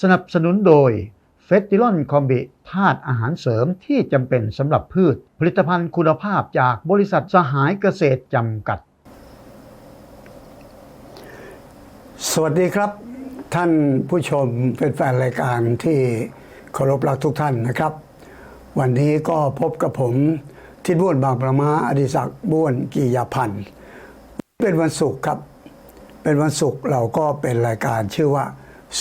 สนับสนุนโดยเฟสติลอนคอมบิธาตุอาหารเสริมที่จำเป็นสำหรับพืช ผลิตภัณฑ์คุณภาพจากบริษัทสหายเกษตรจำกัด สวัสดีครับ ท่านผู้ชมเป็นแฟนรายการที่เคารพรักทุกท่านนะครับ วันนี้ก็พบกับผมทิดบ้วนบางประมาอดิศักดิ์บ้วนกียาพันธ์เป็นวันศุกร์ครับ เป็นวันศุกร์เราก็เป็นรายการชื่อว่า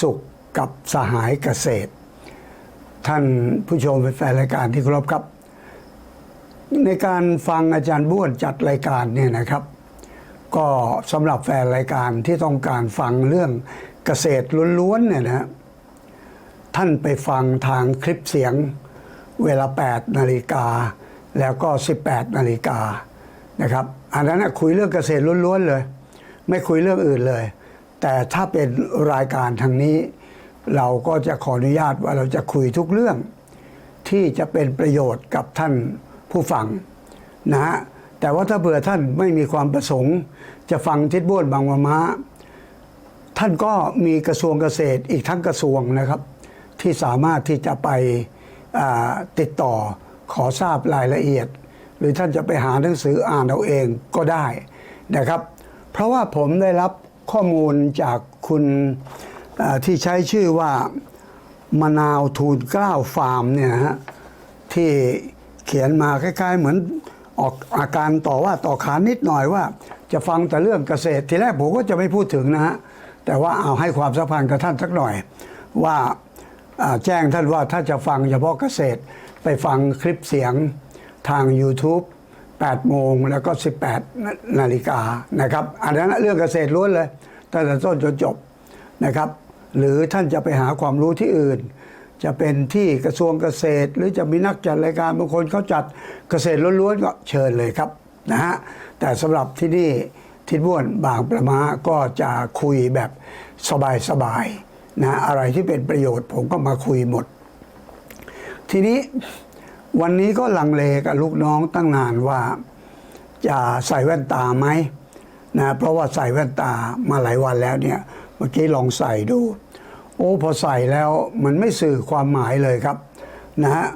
สุข กับสหายเกษตร ท่านผู้ชมเป็นแฟนรายการที่เคารพครับ ในการฟังอาจารย์บ้วนจัดรายการเนี่ยนะครับ ก็สำหรับแฟนรายการที่ต้องการฟังเรื่องเกษตรล้วนๆเนี่ยนะท่านไปฟังทางคลิปเสียงเวลา 8 นาฬิกา แล้วก็ 18 นาฬิกานะครับ อันนั้นคุยเรื่องเกษตรล้วนๆเลย ไม่คุยเรื่องอื่นเลย แต่ถ้าเป็นรายการทางนี้ เราก็จะขออนุญาตว่าเราจะคุยทุกเรื่อง ที่จะเป็นประโยชน์กับท่านผู้ฟังนะฮะแต่ว่าถ้าเผื่อท่านไม่มีความประสงค์ จะฟังทิศบ้วนบางมะม้าท่านก็มีกระทรวงเกษตรอีกทั้งกระทรวงนะครับ ที่สามารถที่จะไปติดต่อขอทราบรายละเอียด หรือท่านจะไปหาหนังสืออ่านเอาเองก็ได้นะครับ เพราะว่าผมได้รับข้อมูลจากคุณ ที่ใช้ชื่อว่ามะนาวทูลเกล้าฟาร์มเนี่ยฮะที่เขียนมาคล้ายๆ เหมือนออกอาการต่อว่าต่อขานนิดหน่อยว่า จะฟังแต่เรื่องเกษตร ทีแรกผมก็จะไม่พูดถึงนะฮะแต่ว่าเอาให้ความสัมพันธ์กับท่านสักหน่อย ว่าอ่าแจ้งท่านว่าถ้าจะฟังเฉพาะเกษตรไปฟังคลิปเสียงทาง YouTube 8 โมงแล้วก็ 18 นาฬิกานะครับ อันนั้นเรื่องเกษตรล้วนเลยตั้งแต่ต้นจนจบนะครับ หรือท่านจะไปหาความรู้ที่อื่น จะเป็นที่กระทรวงเกษตร หรือจะมีนักจัดรายการบางคนเขาจัดเกษตรล้วนๆก็เชิญเลยครับนะฮะแต่สำหรับที่นี่ทิศบ้วนบางประมาก็จะคุยแบบสบายๆนะอะไรที่เป็นประโยชน์ผมก็มาคุยหมด ทีนี้วันนี้ก็ลังเลกับลูกน้องตั้งนานว่าจะใส่แว่นตาไหมนะเพราะว่าใส่แว่นตามาหลายวันแล้วเนี่ย มื่อกี้ลองใส่ดู โอ้พอใส่แล้วมันไม่สื่อความหมายเลยครับนะฮะ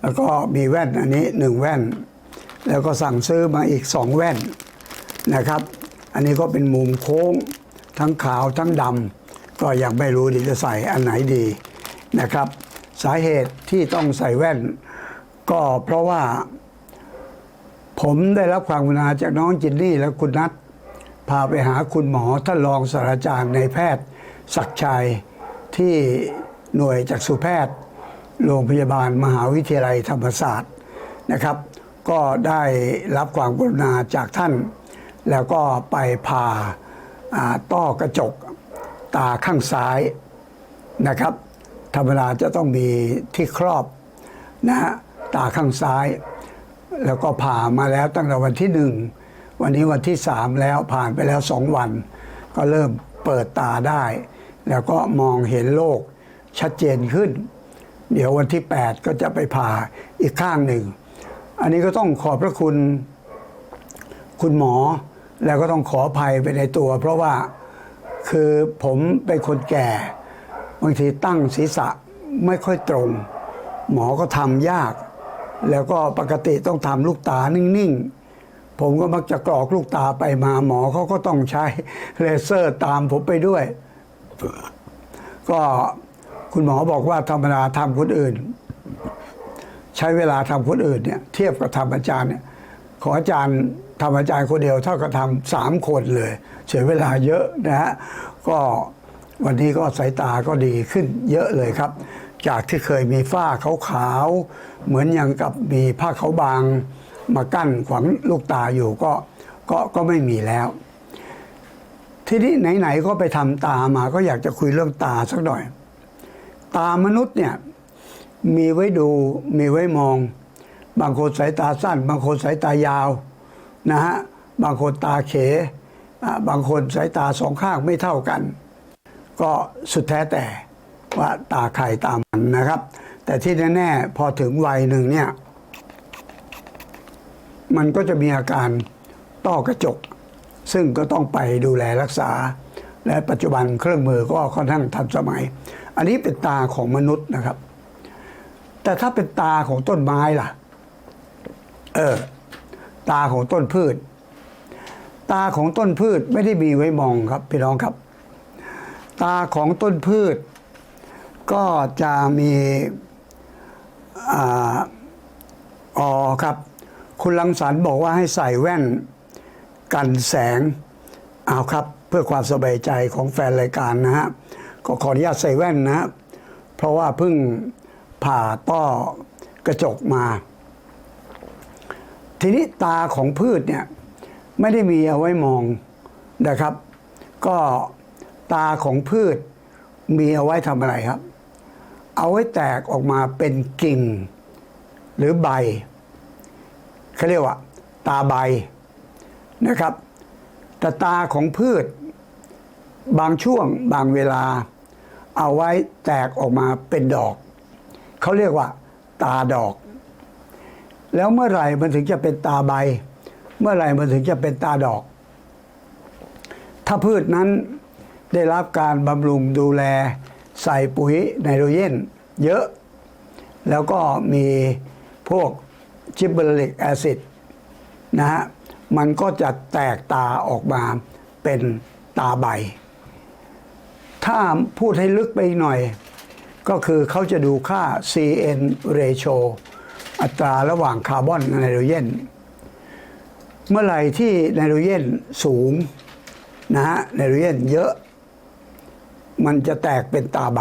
แล้วก็มีแว่นอันนี้หนึ่งแว่น แล้วก็สั่งซื้อมาอีกสองแว่นนะครับ อันนี้ก็เป็นมุมโค้ง ทั้งขาวทั้งดำก็ยังไม่รู้ดีจะใส่อันไหนดีนะครับ สาเหตุที่ต้องใส่แว่น ก็เพราะว่า ผมได้รับความกรุณาจากน้องจินนี่และคุณนัท พาไปหาคุณหมอท่านรองศาสตราจารย์ในแพทย์ ศักชัยที่หน่วยจักษุแพทย์ โรงพยาบาลมหาวิทยาลัยธรรมศาสตร์นะครับ ก็ได้รับความกรุณาจากท่าน แล้วก็ไปผ่าอ่าต้อกระจกตาข้างซ้ายนะครับ ธรรมดาจะต้องมีที่ครอบนะฮะตาข้างซ้าย แล้วก็ผ่ามาแล้วตั้งแต่วันที่หนึ่ง วันนี้วันที่สามแล้วผ่านไปแล้วสองวัน ก็เริ่มเปิดตาได้ แล้วก็มองเห็นโลกชัดเจนขึ้น เดี๋ยววันที่ 8 ก็จะไปผ่าอีกข้างหนึ่ง อันนี้ก็ต้องขอบพระคุณคุณหมอ แล้วก็ต้องขออภัยไปในตัว เพราะว่าคือผมเป็นคนแก่ บางทีตั้งศีรษะไม่ค่อยตรง หมอก็ทำยาก แล้วก็ปกติต้องทำลูกตานิ่ง ๆ ผมก็มักจะกรอกลูกตาไปมาหมอเขาก็ต้องใช้เลเซอร์ตามผมไปด้วย ก็คุณหมอบอกว่าธรรมดาทำคนอื่น ใช้เวลาทำคนอื่นเนี่ยเทียบกับทำอาจารย์เนี่ยขออาจารย์ทำอาจารย์คนเดียวเท่ากับทำสามคนเลยเสียเวลาเยอะนะฮะก็วันนี้ก็สายตาก็ดีขึ้นเยอะเลยครับ จากที่เคยมีฝ้าขาวๆเหมือนอย่างกับมีผ้าขาวบาง มากั้นขวางลูกตาอยู่ก็ก็ก็ไม่มีแล้ว ทีนี้ไหนๆก็ไปทำตามาก็อยากจะคุยเรื่องตาสักหน่อย ตามนุษย์เนี่ยมีไว้ดูมีไว้มอง บางคนสายตาสั้น บางคนสายตายาวนะฮะบางคนตาเขอ่าบางคนสายตาสองข้างไม่เท่ากัน ก็สุดแท้แต่ว่าตาใครตามันนะครับ แต่ที่แน่ๆพอถึงวัยหนึ่งเนี่ย มันก็จะมีอาการต้อกระจก ซึ่งก็ต้องไปดูแลรักษา และปัจจุบันเครื่องมือก็ค่อนข้างทันสมัย อันนี้เป็นตาของมนุษย์นะครับ แต่ถ้าเป็นตาของต้นไม้ล่ะ เออ ตาของต้นพืช ตาของต้นพืชไม่ได้มีไว้มองครับพี่น้องครับ ตาของต้นพืช ก็จะมีอาอ๋อครับ คุณลังสรรบอกว่าให้ใส่แว่นกันแสงเอาครับเพื่อความสบายใจของแฟนรายการนะฮะก็ขออนุญาตใส่แว่นนะเพราะว่าเพิ่งผ่าต้อกระจกมา ทีนี้ตาของพืชเนี่ยไม่ได้มีเอาไว้มองนะครับ ก็ตาของพืชมีเอาไว้ทำอะไรครับ เอาไว้แตกออกมาเป็นกิ่งหรือใบ เขาเรียกว่าตาใบนะครับแต่ตาของพืช บางช่วงบางเวลา เอาไว้แตกออกมาเป็นดอก เขาเรียกว่า ตาดอก แล้วเมื่อไหร่มันถึงจะเป็นตาใบ เมื่อไหร่มันถึงจะเป็นตาดอก ถ้าพืชนั้นได้รับการบำรุงดูแลใส่ปุ๋ยไนโตรเจนเยอะ แล้วก็มีพวก จิบเบอริกแอซิดนะฮะมันก็จะแตกตาออกมาเป็นตาใบ ถ้าพูดให้ลึกไปหน่อย ก็คือเขาจะดูค่า CN ratio อัตราระหว่างคาร์บอนไนโตรเจนเมื่อไหร่ที่ไนโตรเจนสูงนะฮะไนโตรเจนเยอะ มันจะแตกเป็นตาใบ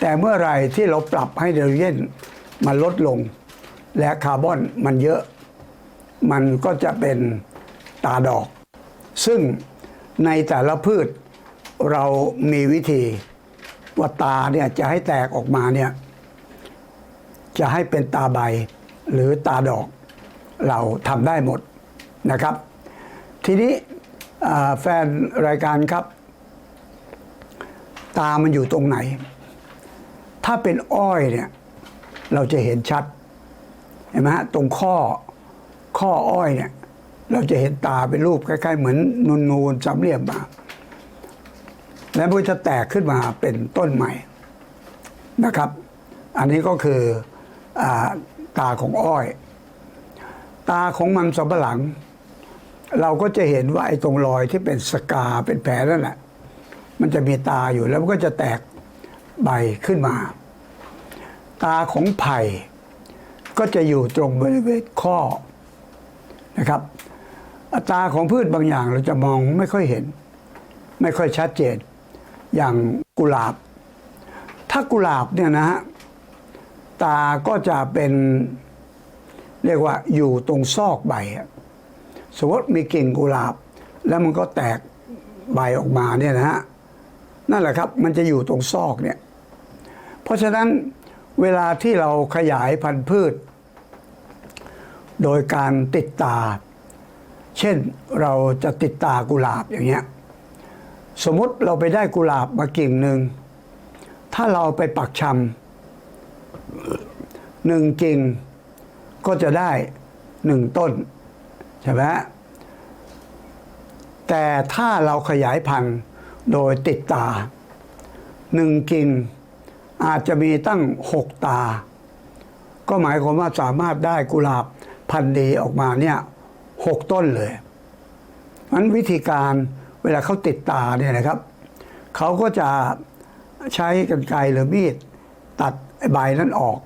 แต่เมื่อไหร่ที่เราปรับให้ไนโตรเจนมันลดลง และคาร์บอนมันเยอะ มันก็จะเป็นตาดอก ซึ่งในแต่ละพืชเรามีวิธีว่าตาเนี่ยจะให้แตกออกมาเนี่ยจะให้เป็นตาใบหรือตาดอก เราทำได้หมดนะครับ ทีนี้แฟนรายการครับ ตามันอยู่ตรงไหน ถ้าเป็นอ้อยเนี่ยเราจะเห็นชัด เห็นไหมฮะตรงข้อข้ออ้อยเนี่ย เราจะเห็นตาเป็นรูปคล้ายๆ เหมือนนูนๆสามเหลี่ยมมาแล้วมันจะแตกขึ้นมาเป็นต้นใหม่นะครับ อันนี้ก็คืออตาของอ้อย ตาของมันสำปะหลัง เราก็จะเห็นว่าไอ้ตรงรอยที่เป็นสกาเป็นแผลนั่นแหละ มันจะมีตาอยู่แล้วมันก็จะแตกใบขึ้นมา ตาของไผ่ ก็จะอยู่ตรงบริเวณข้อนะครับ อัตราของพืชบางอย่างเราจะมองไม่ค่อยเห็น ไม่ค่อยชัดเจน อย่างกุหลาบ ถ้ากุหลาบเนี่ยนะฮะตาก็จะเป็นเรียกว่าอยู่ตรงซอกใบสมมติมีกิ่งกุหลาบ แล้วมันก็แตกใบออกมาเนี่ยนะฮะนั่นแหละครับ มันจะอยู่ตรงซอกเนี่ย เพราะฉะนั้น เวลาที่เราขยายพันธุ์พืช โดยการติดตา เช่นเราจะติดตากุหลาบอย่างเงี้ยสมมติเราไปได้กุหลาบมากิ่งหนึ่ง ถ้าเราไปปักชำหนึ่งกิ่งก็จะได้หนึ่งต้น ใช่ไหมแต่ถ้าเราขยายพันธุ์โดยติดตาหนึ่งกิ่ง อาจจะมีตั้งหกตา ก็หมายความว่าสามารถได้กุหลาบพันธุ์ดีออกมาเนี่ยหกต้นเลยมันวิธีการเวลาเขาติดตาเนี่ยนะครับ เขาก็จะใช้กรรไกรหรือมีดตัดใบนั้นออก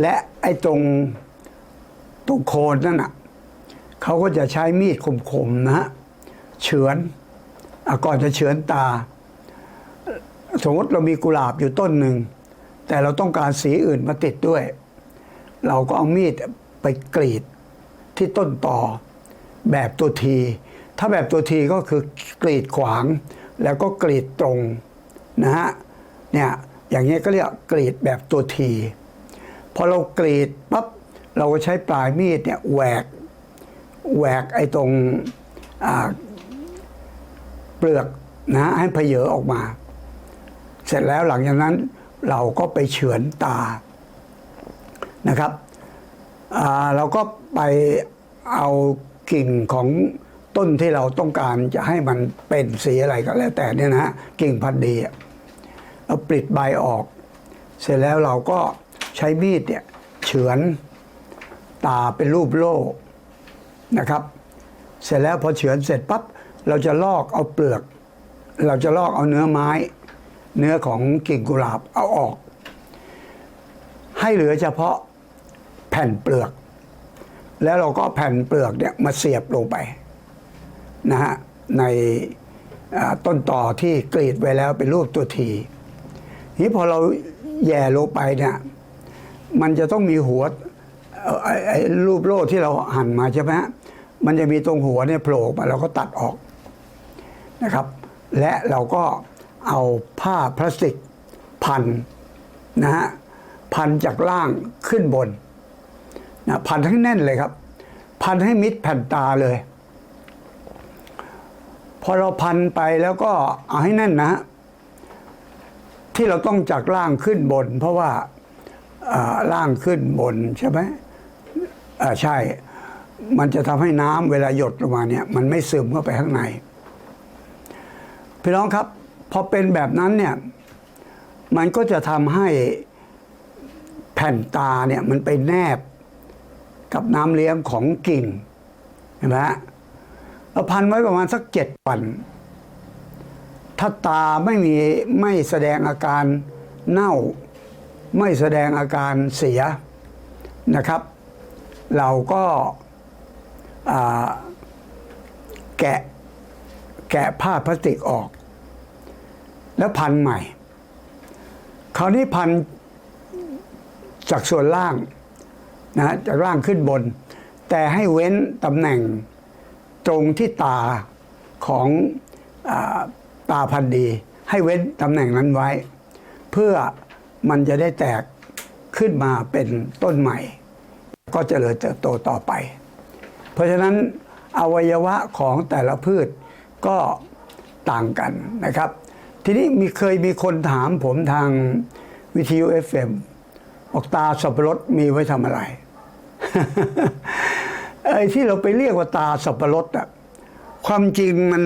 และไอ้ตรงตรงโคนนั่นอะเขาก็จะใช้มีดคมๆนะฮะเฉือนอก่อนจะเฉือนตา สมมติเรามีกุหลาบอยู่ต้นหนึ่ง แต่เราต้องการสีอื่นมาติดด้วย เราก็เอามีดไปกรีดที่ต้นต่อแบบตัวที ถ้าแบบตัวทีก็คือกรีดขวาง แล้วก็กรีดตรงนะฮะเนี่ยอย่างนี้ยก็เรียกกรีดแบบตัวทีพอเรากรีดปั๊บเราก็ใช้ปลายมีดเนี่ยแหวกแหวกไอ้ตรงเปลือกนะให้เพเยอออกมา เสร็จแล้วหลังจากนั้นเราก็ไปเฉือนตานะครับเราก็ไปเอากิ่งของต้นที่เราต้องการจะให้มันเป็นสีอะไรก็แล้วแต่เนี่ยนะฮะกิ่งพันธุ์ดีเอาปลิดใบออก เสร็จแล้วเราก็ใช้มีดเนี่ยเฉือนตาเป็นรูปโล่นะครับ เสร็จแล้วพอเฉือนเสร็จปั๊บเราจะลอกเอาเปลือก เราจะลอกเอาเนื้อไม้ เนื้อของกิ่งกุหลาบเอาออก ให้เหลือเฉพาะแผ่นเปลือก แล้วเราก็แผ่นเปลือกเนี่ยมาเสียบลงไปนะฮะในต้นต่อที่กรีดไว้แล้วเป็นรูปตัวทีนี้พอเราแย่ลงไปเนี่ยมันจะต้องมีหัวไอ้รูปโล่ที่เราหั่นมาใช่ไหมฮะมันจะมีตรงหัวเนี่ยโผล่มาเราก็ตัดออกนะครับ และเราก็ เอาผ้าพลาสติกพันนะฮะพันจากล่างขึ้นบนนะพันให้แน่นเลยครับ พันให้มิดแผ่นตาเลย พอเราพันไปแล้วก็เอาให้แน่นนะที่เราต้องจากล่างขึ้นบน เพราะว่าอ่าล่างขึ้นบนใช่ไหมอ่าใช่ มันจะทำให้น้ำเวลาหยดลงมาเนี่ย มันไม่ซึมเข้าไปข้างใน พี่น้องครับ พอเป็นแบบนั้นเนี่ยมันก็จะทำให้แผ่นตาเนี่ยมันไปแนบกับน้ำเลี้ยงของกิ่งเห็นไหมฮะเราพันไว้ประมาณสักเจ็ดวัน ถ้าตาไม่มีไม่แสดงอาการเน่า ไม่แสดงอาการเสียนะครับ เราก็แกะแกะผ้าพลาสติกออก แล้วพันใหม่ คราวนี้พันจากส่วนล่างนะฮะจากล่างขึ้นบน แต่ให้เว้นตำแหน่งตรงที่ตาของอตาพันธุ์ดี ให้เว้นตำแหน่งนั้นไว้ เพื่อมันจะได้แตกขึ้นมาเป็นต้นใหม่ ก็เจริญเติบโตต่อไป เพราะฉะนั้นอวัยวะของแต่ละพืชก็ต่างกันนะครับ ทีนี้มีเคยมีคนถามผมทางวิทยุ FM บอกตาสับปะรดมีไว้ทำอะไร ไอ้ที่เราไปเรียกว่าตาสับปะรดอะความจริงมัน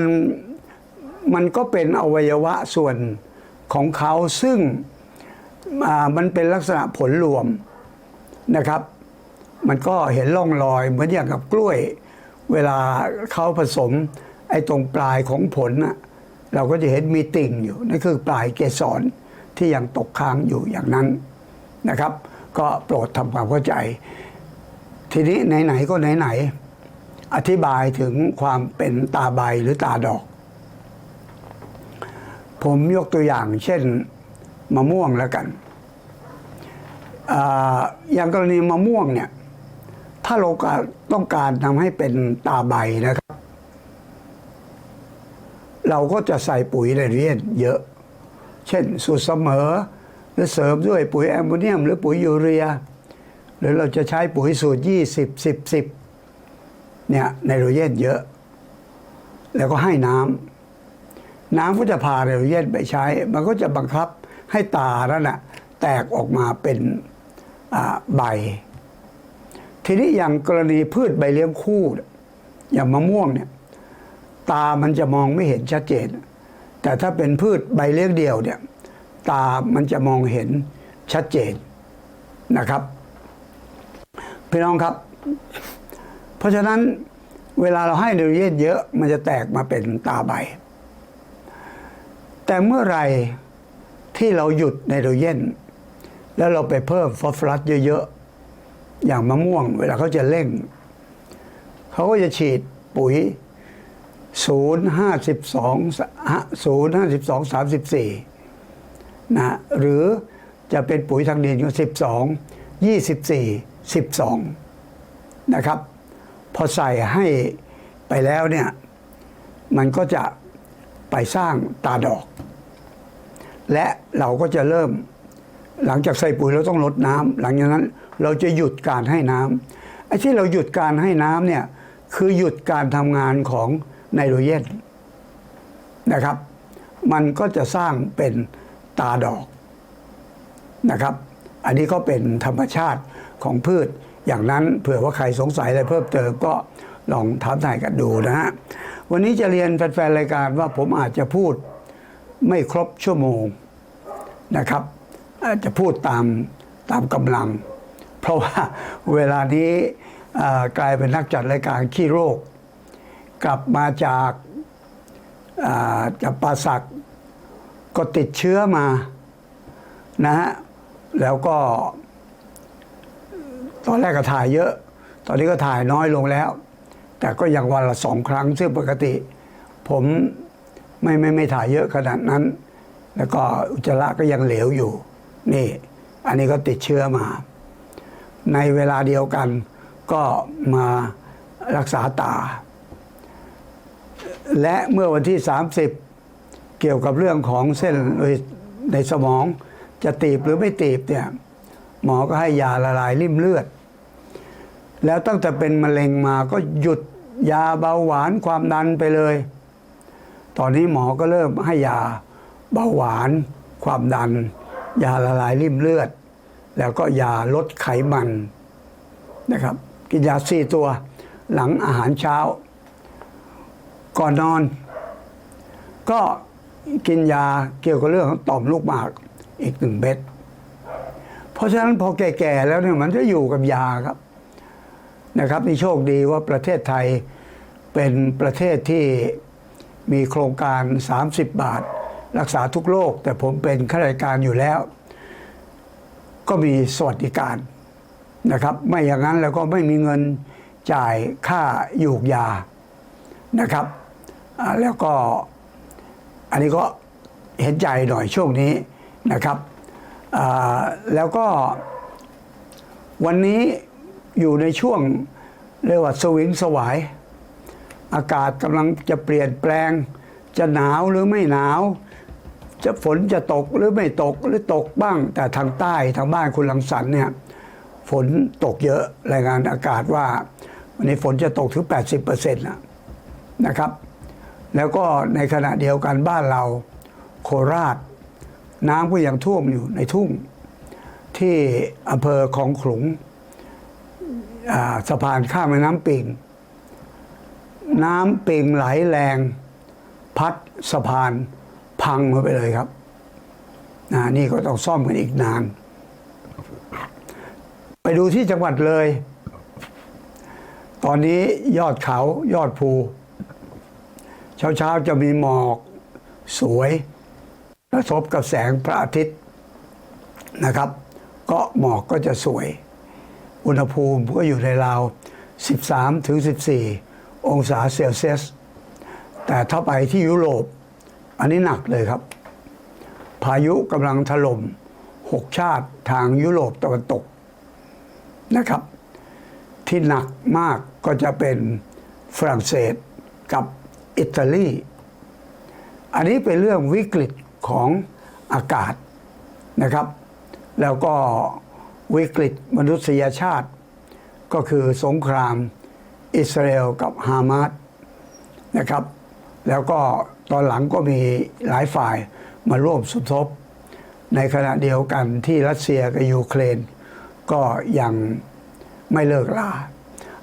มันก็เป็นอวัยวะส่วนของเขาซึ่งมันเป็นลักษณะผลรวมนะครับ มันก็เห็นร่องรอยเหมือนอย่างกับกล้วย เวลาเขาผสมไอ้ตรงปลายของผลน่ะ เราก็จะเห็นมีติ่งอยู่นั่นคือปลายเกสรที่ยังตกค้างอยู่อย่างนั้นนะครับ ก็โปรดทำความเข้าใจ ทีนี้ไหนๆก็ไหนๆอธิบายถึงความเป็นตาใบหรือตาดอก ผมยกตัวอย่างเช่นมะม่วงแล้วกันออย่างกรณีมะม่วงเนี่ย ถ้าเราต้องการทำให้เป็นตาใบนะครับ เราก็จะใส่ปุ๋ยไนโตรเจนเยอะ เช่นสูตรเสมอ หรือเสริมด้วยปุ๋ยแอมโมเนียม หรือปุ๋ยยูเรีย หรือเราจะใช้ปุ๋ยสูตร 20 10 10เนี่ยไนโตรเจนเยอะ แล้วก็ให้น้ำน้ำก็จะพาไนโตรเจนไปใช้ มันก็จะบังคับให้ตานั่นนะแตกออกมาเป็นใบ ทีนี้อย่างกรณีพืชใบเลี้ยงคู่ อย่างมะม่วงเนี่ย ตามันจะมองไม่เห็นชัดเจน แต่ถ้าเป็นพืชใบเลี้ยงเดียวเนี่ยตามันจะมองเห็นชัดเจนนะครับพี่น้องครับ เพราะฉะนั้นเวลาเราให้ไนโตรเจนเยอะมันจะแตกมาเป็นตาใบ แต่เมื่อไรที่เราหยุดไนโตรเจนแล้วเราไปเพิ่มฟอสฟอรัสเยอะๆ อย่างมะม่วง เวลาเขาจะเร่ง เขาก็จะฉีดปุ๋ย 0 52 0 52 34นะหรือจะเป็นปุ๋ยทางดินก็12 24 12 นะครับ พอใส่ให้ไปแล้วเนี่ย มันก็จะไปสร้างตาดอก และเราก็จะเริ่ม หลังจากใส่ปุ๋ยเราต้องลดน้ำหลังจากนั้นเราจะหยุดการให้น้ำไอ้ที่เราหยุดการให้น้ำเนี่ยคือหยุดการทำงานของ ไนโตรเจนนะครับ มันก็จะสร้างเป็นตาดอกนะครับ อันนี้ก็เป็นธรรมชาติของพืช อย่างนั้นเผื่อว่าใครสงสัยอะไรเพิ่มเติมก็ลองถามถ่ายกันดูนะฮะ วันนี้จะเรียนแฟนๆรายการว่าผมอาจจะพูดไม่ครบชั่วโมงนะครับ อาจจะพูดตามตามกำลัง เพราะว่าเวลานี้กลายเป็นนักจัดรายการขี้โรค กลับมาจากจากปาสักก็ติดเชื้อมานะฮะแล้วก็ ตอนแรกก็ถ่ายเยอะ ตอนนี้ก็ถ่ายน้อยลงแล้ว แต่ก็ยังวันละสองครั้ง ซึ่งปกติ ผมไม่ไม่ไม่ถ่ายเยอะขนาดนั้น แล้วก็อุจจาระก็ยังเหลวอยู่ นี่ อันนี้ก็ติดเชื้อมา ในเวลาเดียวกันก็มารักษาตา และเมื่อวันที่ 30 เกี่ยวกับเรื่องของเส้นในสมองจะตีบหรือไม่ตีบเนี่ยหมอก็ให้ยาละลายริ่มเลือด แล้วตั้งแต่เป็นมะเร็งมาก็หยุดยาเบาหวานความดันไปเลย ตอนนี้หมอก็เริ่มให้ยาเบาหวานความดัน ยาละลายริ่มเลือด แล้วก็ยาลดไขมันนะครับ กินยาสี่ตัวหลังอาหารเช้า ก่อนนอน ก็กินยาเกี่ยวกับเรื่องของต่อมลูกหมากอีกหนึ่งเม็ดเพราะฉะนั้นพอแก่ๆแล้วเนี่ยมันจะอยู่กับยาครับนะครับนี่โชคดีว่าประเทศไทยเป็นประเทศที่มีโครงการ 30 บาท รักษาทุกโรคแต่ผมเป็นข้าราชการอยู่แล้ว ก็มีสวัสดิการนะครับ ไม่อย่างนั้นแล้วก็ไม่มีเงินจ่ายค่าหยูกยานะครับ แล้วก็อันนี้ก็เห็นใจหน่อยช่วงนี้นะครับ แล้วก็วันนี้อยู่ในช่วงเรียกว่าสวิงสวาย อากาศกำลังจะเปลี่ยนแปลง จะหนาวหรือไม่หนาว จะฝนจะตกหรือไม่ตกหรือตกบ้าง แต่ทางใต้ทางบ้านคุณลังสันเนี่ยฝนตกเยอะรายงานอากาศว่า วันนี้ฝนจะตกถึง 80%นะนะครับ แล้วก็ในขณะเดียวกันบ้านเรา โคราช น้ำก็ยังท่วมอยู่ในทุ่ง ที่อำเภอของขลุงสะพานข้ามแม่น้ำปิง น้ำปิงไหลแรง พัดสะพานพังมาไปเลยครับนนี่ก็ต้องซ่อมกันอีกนาน ไปดูที่จังหวัดเลย ตอนนี้ยอดเขายอดภู เช้าๆจะมีหมอกสวยกระทบกับแสงพระอาทิตย์นะครับ ก็หมอกก็จะสวย อุณหภูมิก็อยู่ในราว 13ถึง14 องศาเซลเซียส แต่ถ้าไปที่ยุโรป อันนี้หนักเลยครับ พายุกำลังถล่ม6 ชาติทางยุโรปตะวันตกนะครับ ที่หนักมากก็จะเป็นฝรั่งเศสกับ อิตาลี อันนี้เป็นเรื่องวิกฤตของอากาศนะครับ แล้วก็วิกฤตมนุษยชาติ ก็คือสงคราม อิสราเอลกับฮามาสนะครับ แล้วก็ตอนหลังก็มีหลายฝ่ายมาร่วมสมทบ ในขณะเดียวกันที่รัสเซียกับยูเครน ก็ยังไม่เลิกลา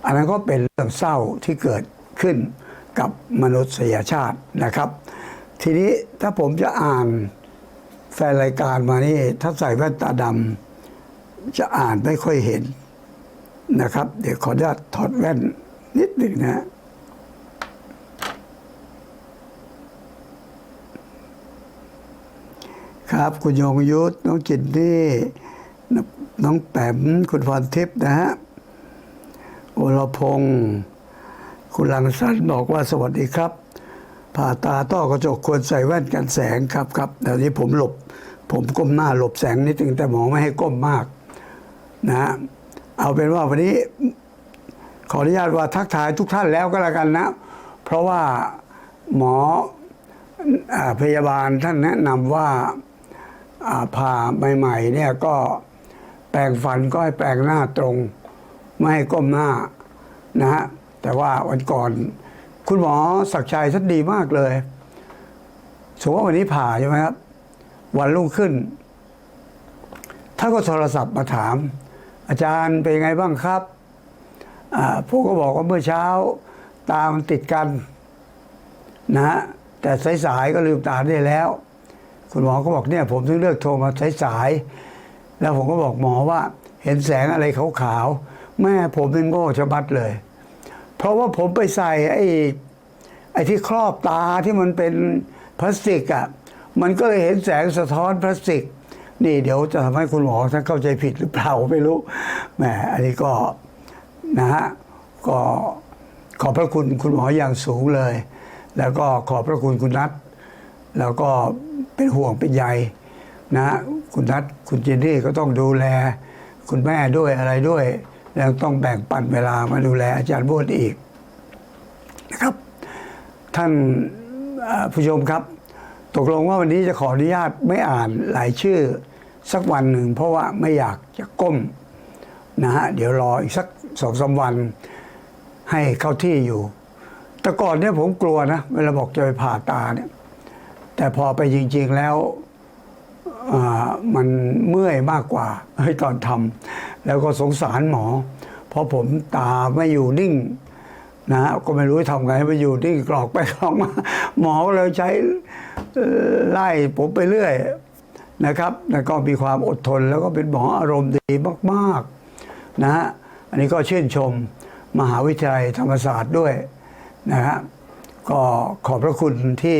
อันนั้นก็เป็นเรื่องเศร้าที่เกิดขึ้น กับมนุษยชาตินะครับ ทีนี้ถ้าผมจะอ่านแฟนรายการมานี่ถ้าใส่แว่นตาดำจะอ่านไม่ค่อยเห็นนะครับ เดี๋ยวขออนุญาตถอดแว่นนิดหนึ่งนะครับคุณยงยุทธน้องจินนี่น้องแปมคุณพรทิพย์นะฮะโอรพงศ์ คุณลังสันบอกว่าสวัสดีครับ ผ่าตาต้อกระจกควรใส่แว่นกันแสงครับครับเดี๋ยวนี้ผมหลบ ผมก้มหน้าหลบแสงนิดนึงแต่หมอไม่ให้ก้มมากนะเอาเป็นว่าวันนี้ขออนุญาตว่าทักทายทุกท่านแล้วก็แล้วกันนะ เพราะว่าหมออพยาบาลท่านแนะนำว่าอ่าผ่าใหม่ๆเนี่ยก็แปรงฟันก็ให้แปรงหน้าตรง ไม่ให้ก้มหน้านะฮะ แต่ว่าวันก่อน คุณหมอศักชัยท่านดีมากเลยสมมติว่าวันนี้ผ่าใช่ไหมครับ วันรุ่งขึ้นท่านก็โทรศัพท์มาถาม อาจารย์เป็นไงบ้างครับอ่าผมก็บอกว่าเมื่อเช้าตามันติดกันนะฮะแต่สายๆก็ลืมตาได้แล้ว คุณหมอก็บอกเนี่ย ผมถึงเลือกโทรมาสายๆแล้วผมก็บอกหมอว่า เห็นแสงอะไรขาวๆแม่ผมเป็นโง่ชะบัดเลย เพราะว่าผมไปใส่ไอ้ไอ้ที่ครอบตาที่มันเป็นพลาสติกอะ่ะมันก็เลยเห็นแสงสะท้อนพลาสติก นี่เดี๋ยวจะทำให้คุณหมอท่านเข้าใจผิดหรือเปล่าไม่รู้แหมอันนี้ก็นะฮะก็ขอบพระคุณคุณหมออย่างสูงเลย แล้วก็ขอบพระคุณคุณนัทแล้วก็เป็นห่วงเป็นใยนะฮะคุณนัทคุณเจนนี่ก็ต้องดูแล คุณแม่ด้วยอะไรด้วย แล้วต้องแบ่งปันเวลามาดูแลอาจารย์โบดอีกนะครับ ท่านผู้ชมครับ ตกลงว่าวันนี้จะขออนุญาตไม่อ่านหลายชื่อสักวันหนึ่ง เพราะว่าไม่อยากจะก้มนะฮะเดี๋ยวรออีกสักสองสาวันให้เข้าที่อยู่ แต่ก่อนเนี่ยผมกลัวนะเวลาบอกจะไปผ่าตาเนี่ย แต่พอไปจริง ๆแล้วมันเมื่อยมากกว่าให้ตอนทำ แล้วก็สงสารหมอ เพราะผมตาไม่อยู่นิ่งนะฮะก็ไม่รู้จะทำไงไปอยู่ที่กรอกไปกรอกมา หมอเลยใช้ไล่ผมไปเรื่อยนะครับแล้วก็มีความอดทนแล้วก็เป็นหมออารมณ์ดีมากๆนะฮะอันนี้ก็ชื่นชมมหาวิทยาลัยธรรมศาสตร์ด้วยนะฮะก็ขอบพระคุณที่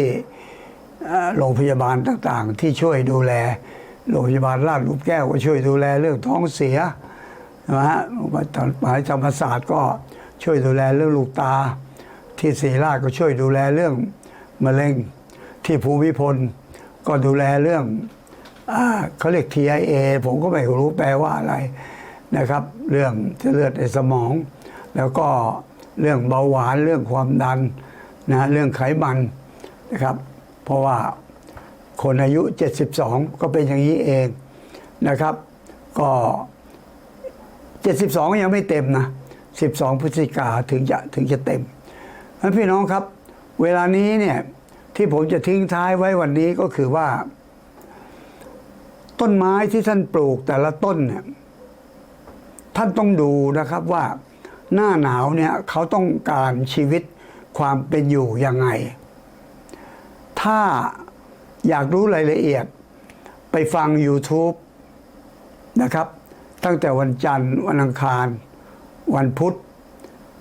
โรงพยาบาลต่างๆ ที่ช่วยดูแล โรงพยาบาลราชลูกแก้วก็ช่วยดูแลเรื่องท้องเสีย นะฮะมหาธรรมศาสตร์ก็ช่วยดูแลเรื่องลูกตา ที่ศรีราชก็ช่วยดูแลเรื่องมะเร็งที่ภูมิพลก็ดูแลเรื่องอเขาเรียก TIA ผมก็ไม่รู้แปลว่าอะไรนะครับ เรื่องเส้นเลือดในสมอง แล้วก็เรื่องเบาหวานเรื่องความดันนะเรื่องไขมันนะครับ เพราะว่าคนอายุ 72 ก็เป็นอย่างนี้เองนะครับ ก็ 72 ยังไม่เต็มนะ 12 พฤศจิกาถึงจะถึงจะเต็มเพราะฉะนั้นพี่น้องครับ เวลานี้เนี่ยที่ผมจะทิ้งท้ายไว้วันนี้ก็คือว่า ต้นไม้ที่ท่านปลูกแต่ละต้นเนี่ยท่านต้องดูนะครับว่าหน้าหนาวเนี่ยเขาต้องการชีวิตความเป็นอยู่ยังไง ถ้าอยากรู้รายละเอียดไปฟัง YouTube นะครับ ตั้งแต่วันจันทร์วันอังคาร วันพุธ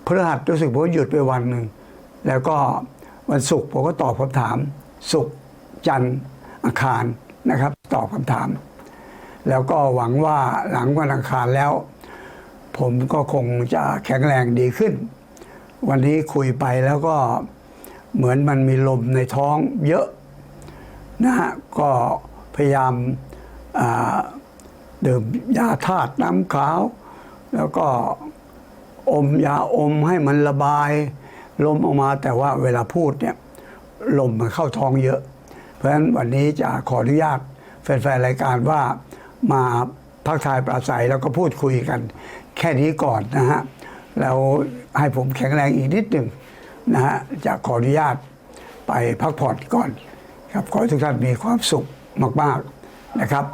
พฤหัสรู้สึกผมหยุดไปวันหนึ่งแล้วก็วันศุกร์ผมก็ตอบคำถาม ศุกร์จันทร์อังคารนะครับ ตอบคำถาม แล้วก็หวังว่าหลังวันอังคารแล้ว ผมก็คงจะแข็งแรงดีขึ้น วันนี้คุยไปแล้วก็เหมือนมันมีลมในท้องเยอะนะฮะก็พยายามอ่า ดื่มยาธาตุน้ำขาว แล้วก็อมยาอมให้มันระบาย ลมออกมาแต่ว่าเวลาพูดเนี่ยลมมันเข้าท้องเยอะ เพราะฉะนั้นวันนี้จะขออนุญาตแฟนๆรายการว่ามาพักทายปราศัยแล้วก็พูดคุยกัน แค่นี้ก่อนนะฮะแล้วให้ผมแข็งแรงอีกนิดหนึ่งนะฮะจะขออนุญาตไปพักผ่อนก่อน ครับขอให้ทุกท่านมีความสุขมาก ๆนะครับ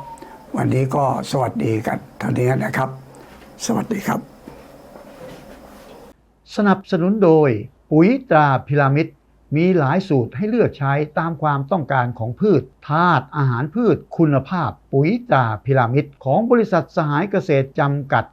วันนี้ก็สวัสดีกันเท่านี้นะครับ สวัสดีครับ สนับสนุนโดย ปุ๋ยตราพิรามิดมีหลายสูตรให้เลือกใช้ตามความต้องการของพืชธาตุอาหารพืชคุณภาพ ปุ๋ยตราพิรามิดของบริษัทสหายเกษตรจำกัด